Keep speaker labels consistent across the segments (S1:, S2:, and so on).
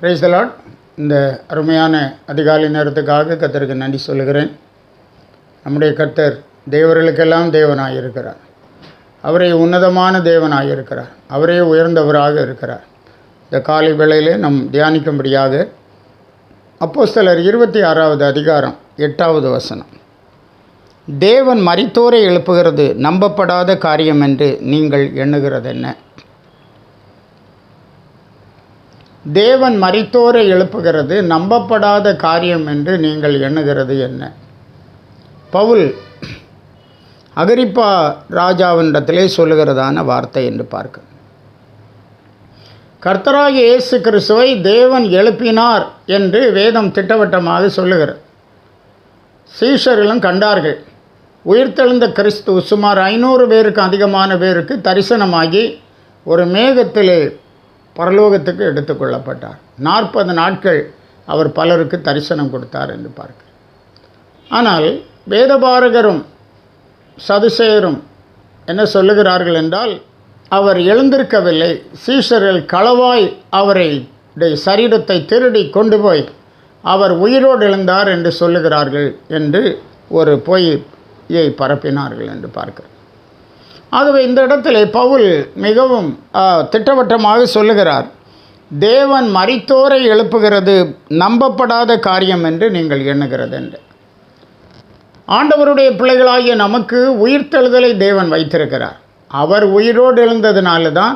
S1: Praise the Lord இந்த அருமையான அதிகாலை நேரத்துக்காக கத்தருக்கு நன்றி சொல்லுகிறேன். நம்முடைய கத்தர் தேவர்களுக்கெல்லாம் தேவனாக இருக்கிறார். அவரே உன்னதமான தேவனாக இருக்கிறார். அவரே உயர்ந்தவராக இருக்கிறார். இந்த காலை வேளையிலே நம் தியானிக்கும்படியாக சிலர் இருபத்தி ஆறாவது அதிகாரம் எட்டாவது வசனம். தேவன் மறித்தோரை எழுப்புகிறது நம்பப்படாத காரியம் என்று நீங்கள் எண்ணுகிறது என்ன தேவன் மறித்தோரை எழுப்புகிறது நம்பப்படாத காரியம் என்று நீங்கள் எண்ணுகிறது என்ன? பவுல் அகரிப்பா ராஜாவினிடத்திலே சொல்லுகிறதான வார்த்தை என்று பார்க்க. கர்த்தராகி இயேசு கிறிஸ்துவை தேவன் எழுப்பினார் என்று வேதம் திட்டவட்டமாக சொல்லுகிறது. சீஷர்களும் கண்டார்கள். உயிர்த்தெழுந்த கிறிஸ்து சுமார் ஐநூறு பேருக்கு அதிகமான பேருக்கு தரிசனமாகி ஒரு மேகத்திலே பரலோகத்துக்கு எடுத்துக்கொள்ளப்பட்டார் நாற்பது நாட்கள் அவர் பலருக்கு தரிசனம் கொடுத்தார் என்று பார்க்க ஆனால் வேதபாரகரும் சதுசேயரும் என்ன சொல்லுகிறார்கள் என்றால் அவர் எழுந்திருக்கவில்லை. சீஷர்கள் களவாய் அவரை சரீரத்தை திருடி கொண்டு போய் அவர் உயிரோடு எழுந்தார் என்று சொல்லுகிறார்கள் என்று ஒரு பொய்யை பரப்பினார்கள் என்று பார்க்கிறோம். ஆகவே இந்த இடத்துல பவுல் மிகவும் திட்டவட்டமாக சொல்லுகிறார். தேவன் மறித்தோரை எழுப்புகிறது நம்பப்படாத காரியம் என்று நீங்கள் எண்ணுகிறது என்று. ஆண்டவருடைய பிள்ளைகளாகிய நமக்கு உயிர்த்தெழுதலை தேவன் வைத்திருக்கிறார். அவர் உயிரோடு எழுந்ததுனால தான்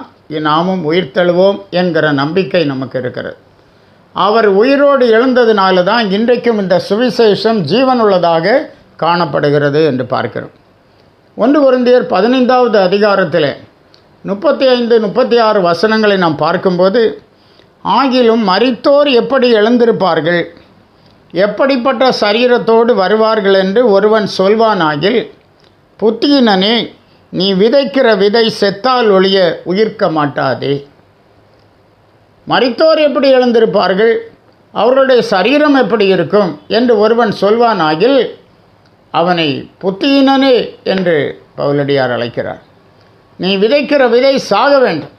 S1: நாமும் உயிர்த்தெழுவோம் என்கிற நம்பிக்கை நமக்கு இருக்கிறது. அவர் உயிரோடு எழுந்ததுனால தான் இன்றைக்கும் இந்த சுவிசேஷம் ஜீவனுள்ளதாக காணப்படுகிறது என்று பார்க்கிறோம். ஒன்று குருந்தியர் பதினைந்தாவது அதிகாரத்தில் முப்பத்தி ஐந்து முப்பத்தி ஆறு வசனங்களை நாம் பார்க்கும்போது ஆகிலும் மறித்தோர் எப்படி எழுந்திருப்பார்கள்? எப்படிப்பட்ட சரீரத்தோடு வருவார்கள்? என்று ஒருவன் சொல்வானாகில் புத்தியினனே நீ விதைக்கிற விதை செத்தால் ஒழிய உயிர்க்க மாட்டாதே. மறித்தோர் எப்படி எழுந்திருப்பார்கள்? அவர்களுடைய சரீரம் எப்படி இருக்கும்? என்று ஒருவன் சொல்வானாகில் அவனை புத்தியினனே என்று பவுலடியார் அழைக்கிறார். நீ விதைக்கிற விதை சாக வேண்டும்.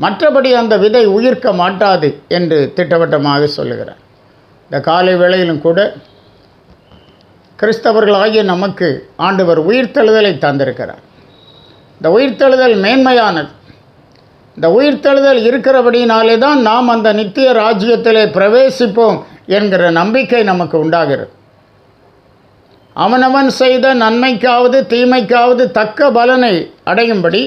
S1: மற்றபடி அந்த விதை உயிர்க்க மாட்டாது என்று திட்டவட்டமாக சொல்லுகிறார். இந்த காலை வேளையிலும் கூட கிறிஸ்தவர்களாகிய நமக்கு ஆண்டவர் உயிர்த்தெழுதலை தந்திருக்கிறார். இந்த உயிர்த்தெழுதல் மேன்மையானது. இந்த உயிர்த்தெழுதல் இருக்கிறபடினாலே தான் நாம் அந்த நித்திய ராஜ்யத்திலே பிரவேசிப்போம் என்கிற நம்பிக்கை நமக்கு உண்டாகிறது. அவனவன் செய்த நன்மைக்காவது தீமைக்காவது தக்க பலனை அடையும்படி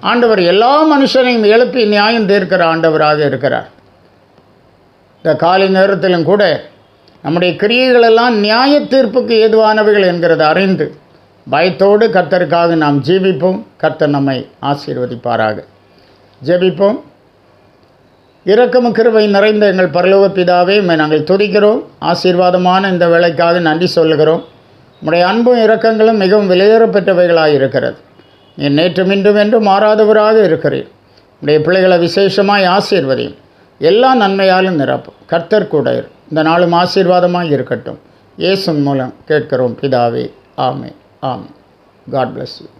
S1: ஆண்டவர் எல்லா மனுஷனையும் எழுப்பி நியாயம் தீர்க்கிற ஆண்டவராக இருக்கிறார். இந்த காலை நேரத்திலும் கூட நம்முடைய கிரியைகளெல்லாம் நியாய தீர்ப்புக்கு ஏதுவானவைகள் என்கிறத அறிந்து பயத்தோடு கர்த்தருக்காக நாம் ஜீவிப்போம். கர்த்தர் நம்மை ஆசீர்வதிப்பாராக. ஜெபிப்போம். இரக்கமும் கிருவை நிறைந்த எங்கள் பரலோக பிதாவே உண்மை நாங்கள் துதிக்கிறோம். ஆசீர்வாதமான இந்த வேலைக்காக நன்றி சொல்லுகிறோம். உடைய அன்பும் இரக்கங்களும் மிகவும் விலையேறப்பெற்றவைகளாக இருக்கிறது. நீ நேற்று மீண்டும் என்று மாறாதவராக இருக்கிறீர். உடைய பிள்ளைகளை விசேஷமாய் ஆசீர்வதியும். எல்லா நன்மையாலும் நிரப்பும். கர்த்தர் கூட இந்த நாளும் ஆசீர்வாதமாக இருக்கட்டும். இயேசுன் மூலம் கேட்கிறோம் பிதாவே. ஆமே ஆமே காட் பிளஸ் யூ